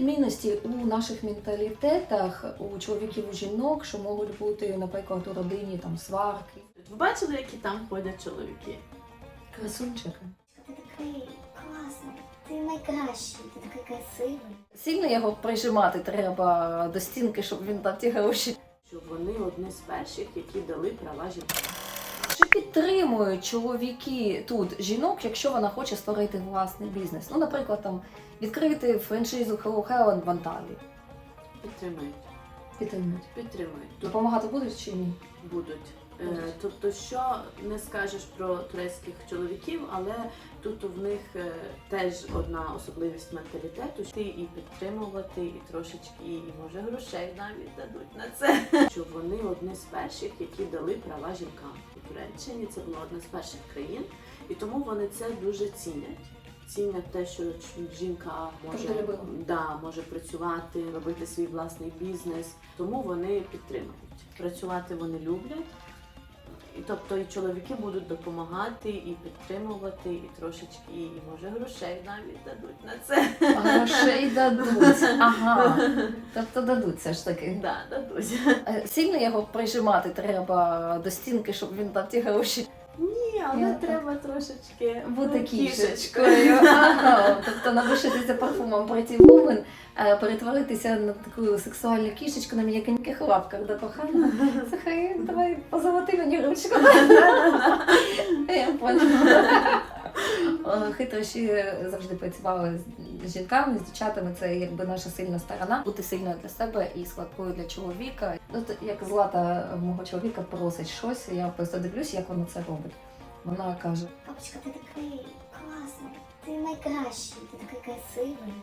відмінності у наших менталітетах у чоловіків у жінок, що можуть бути, наприклад, у родині там сварки? Ви бачили, які там ходять чоловіки? Красунчики. Ти такий класний, ти найкращий, ти такий красивий. Сильно його прижимати треба до стінки, щоб він дав ті гроші. Що вони одні з перших, які дали права жінкам. Чи підтримують чоловіки тут жінок, якщо вона хоче створити власний бізнес? Ну, наприклад, там відкрити франшизу Hello Helen в Анталії. Підтримують. Підтримують. Підтримують. Тут Допомагати будуть чи ні? будуть. Е, Будуть. Тобто, що не скажеш про турецьких чоловіків, але тут в них е, теж одна особливість менталітету, що ти і підтримувати, і трошечки, і може грошей навіть дадуть на це. Що вони одні з перших, які дали права жінкам Туреччині. Це була одна з перших країн, і тому вони це дуже цінять. Цінять те, що жінка може, да, може працювати, робити свій власний бізнес, тому вони підтримують. Працювати вони люблять. І тобто і чоловіки будуть допомагати, і підтримувати, і трошечки, і може грошей навіть дадуть на це. Грошей дадуть. Ага. Тобто дадуть все ж таки. Да, дадуть. Е, Сильно його прижимати треба до стінки, щоб він дав ті гроші. Ні, але Я- треба трошечки Бути ну, кішечкою. Тобто напишитися парфумом Pretty Woman, е, перетворитися на таку сексуальну кішечку на м'якеньких лапках до кохання. Слухай, давай позолоти мені ручку. Я поняла. Хитрощі завжди працювали з жінками, з дівчатами. Це якби наша сильна сторона. Бути сильною для себе і слабкою для чоловіка. Ну, як злата мого чоловіка просить щось, я просто дивлюсь, як вона це робить. Вона каже: Папочка, ти такий класний, ти найкращий, ти такий красивий.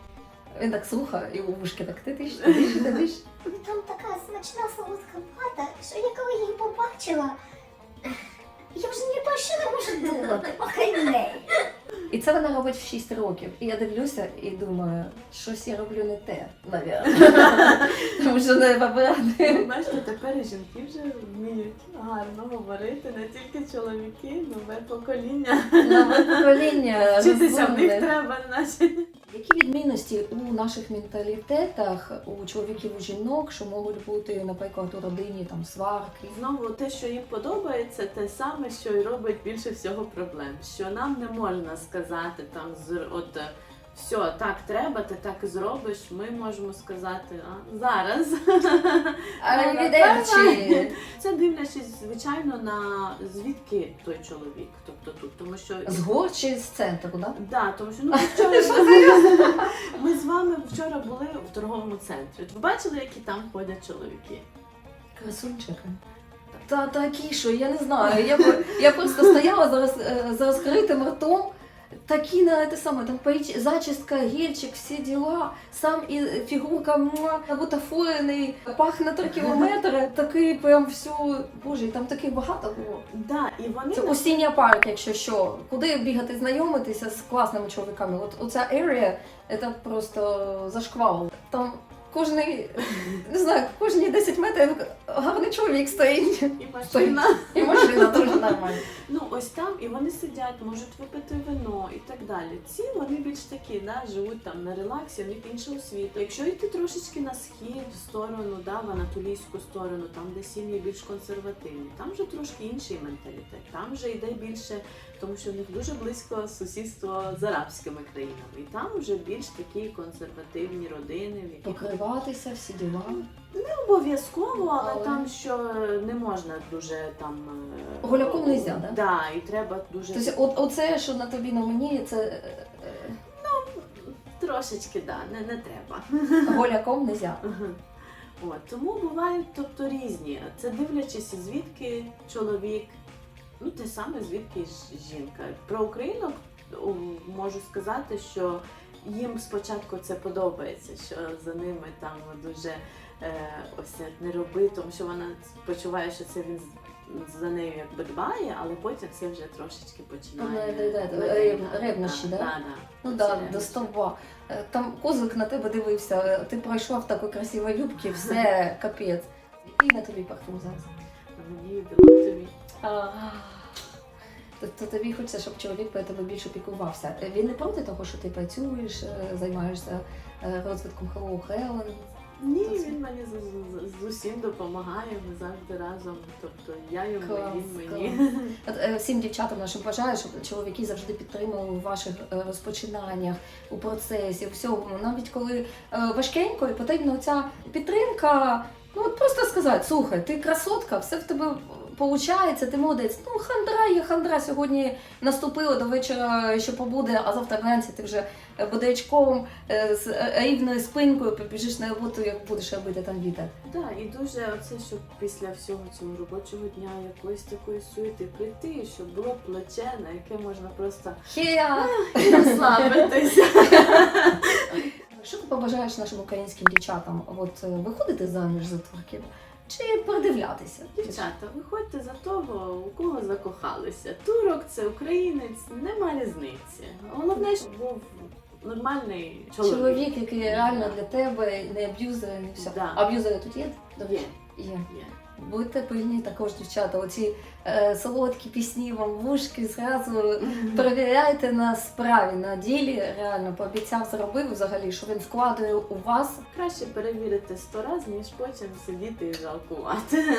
він так слухає і у вушки так ти тиш, ти тиш, ти тиш. Там така смачна солодка вата, що я коли її побачила, я вже ні про що не можу думати, окрім неї. І це вона робить в 6 років. І я дивлюся і думаю, щось я роблю не те, навіть. Тому що не вибирати. Бачите, тепер і жінки вже вміють гарно говорити, не тільки чоловіки, нове покоління. Нове покоління. Вчитися в них треба, значить. Які відмінності у наших менталітетах у чоловіків у жінок, що можуть бути, наприклад, у родині там сварки? Знову те, що їм подобається, те саме, що і робить більше всього проблем. Що нам не можна сказати там з от все, так треба, ти так і зробиш. Ми можемо сказати, а зараз. Arrivederci! Це дивлячись, звичайно, на звідки той чоловік, тобто тут, тому що З гор чи з центру, да? Да, тому що ну ми вчора ми з вами вчора були в торговому центрі. Ви бачили, які там ходять чоловіки? Красунчики. Та такі, що я не знаю. Я, я просто стояла зараз е, за розкритим ртом. Такі на те саме, там пейч- зачістка, гельчик, всі діла, сам і фігурка муа, бутафорений, пахне три кілометри, такий прям всю. Боже, і там таких багато було. Да, і вони Це Устіння парк, якщо що. Куди бігати, знайомитися з класними чоловіками? От оця area, це просто зашквал. Там кожний, не знаю, кожні 10 метрів гарний чоловік стоїть. і машина. І машина дуже нормальна. Ну ось там, і вони сидять, можуть випити вино і так далі. Ці вони більш такі, да, живуть там на релаксі, у них інша освіта. Якщо йти трошечки на схід, в сторону, да, в анатолійську сторону, там де сім'ї більш консервативні, там вже трошки інший менталітет. Там вже йде більше, тому що в них дуже близько сусідство з арабськими країнами. І там вже більш такі консервативні родини, в яких Покриватися, всі діла. обов'язково, але, Але- там що не можна дуже там е, Голяком нельзя, да? Да, і треба дуже Тобто, от, оце, що на тобі на мені, це е, трошечки, да, не, не треба. е, голяком не можна. От, тому бувають тобто різні. Це дивлячись, звідки чоловік, ну те саме звідки ж жінка. Про українок можу сказати, що їм спочатку це подобається, що за ними там дуже е, ось не роби, тому що вона почуває, що це він за нею якби дбає, але потім це вже трошечки починає. Рев- ревнощі, да. Ну да, до стовба. Е, Там козлик на тебе дивився, е, ти пройшла в такій красивій юбці, все капець. І на тобі парфум зараз. Мені А, Тобто тобі хочеться, щоб чоловік про тебе більше піклувався. Він не проти того, що ти працюєш, е, займаєшся е, розвитком Hello Helen. Ні, Тобто- він мені з, з, з усім допомагає, ми завжди разом. Тобто я йому, Клас, він мені. клас. От, е, всім дівчатам нашим бажаю, щоб чоловіки завжди підтримували у ваших е, розпочинаннях, у процесі, у всьому. Навіть коли е, важкенько і потрібна ця підтримка. Ну от просто сказати, слухай, ти красотка, все в тебе виходить, ти молодець. Ну, хандра є, хандра сьогодні наступила до вечора, що побуде, а завтра вранці ти вже е, е, з е, рівною спинкою побіжиш на роботу, як будеш робити там вітер. Так, і дуже оце, щоб після всього цього робочого дня якоїсь такої суєти прийти, щоб було плече, на яке можна просто розслабитися. Що ти побажаєш нашим українським дівчатам? От е, виходити заміж за турків чи передивлятися? Дівчата, виходьте за того, у кого закохалися. Турок це українець, нема різниці. Головне, щоб був нормальний чоловік. Чоловік, який реально для тебе не аб'юзер, не все. Да. Аб'юзери тут є? Є. Є. є. Будьте пильні також, дівчата. Оці е, солодкі пісні вам вушки зразу перевіряйте на справі, на ділі. Реально пообіцяв, зробив взагалі, що він вкладує у вас. Краще перевірити сто разів, ніж потім сидіти і жалкувати.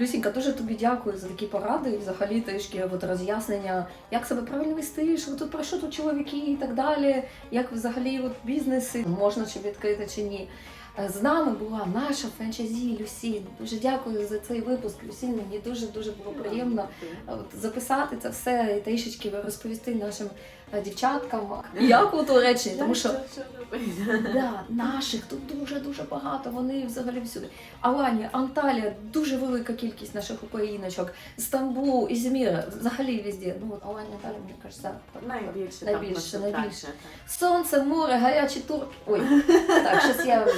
Люсінька, дуже тобі дякую за такі поради і взагалі трішки от роз'яснення, як себе правильно вести, що тут про що тут чоловіки і так далі, як взагалі от бізнеси можна чи відкрити чи ні. Е, З нами була наша франчайзі Люсін. Дуже дякую за цей випуск. Люсін, мені дуже дуже було приємно е, записати це все і трішечки розповісти нашим дівчаткам, як у Туреччині, тому що? Да, наших тут дуже дуже багато. Вони взагалі всюди. Аланія, Анталія, дуже велика кількість наших україночок. Стамбул, Ізмір, взагалі везде. Ну от Аланія, Анталія, мені кажеться. Найбільше, Найбільше, там найбільше. Сонце, море, гарячі турки. Ой, так, щось я.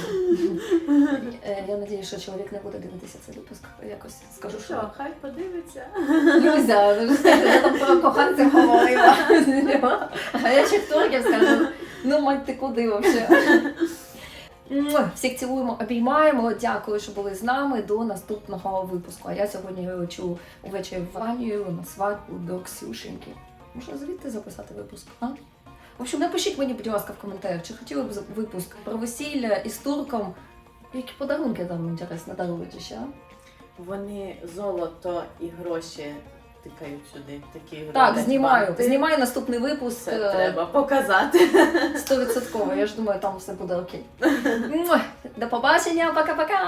Е, Я надію, що чоловік не буде дивитися цей випуск. Якось скажу, Ну що. що, хай подивиться. Люся, ну, я там про коханців говорила. Гарячих турків скажу. Ну, мать ти куди взагалі? Всіх цілуємо, обіймаємо. Дякую, що були з нами. До наступного випуску. А я сьогодні лечу увечері в Ванію на свадьбу до Ксюшеньки. Можна звідти записати випуск? А? В общем, напишіть мені, будь ласка, в коментарях, чи хотіли б випуск про весілля із турком. Які подарунки там інтересно дарують ще? а? Вони золото і гроші тикають сюди. Такі Так, роблять знімаю. банти. Знімаю наступний випуск. Це е, треба показати. Стовідсотково. Я ж думаю, там все буде окей. Муа! До побачення, пока-пока!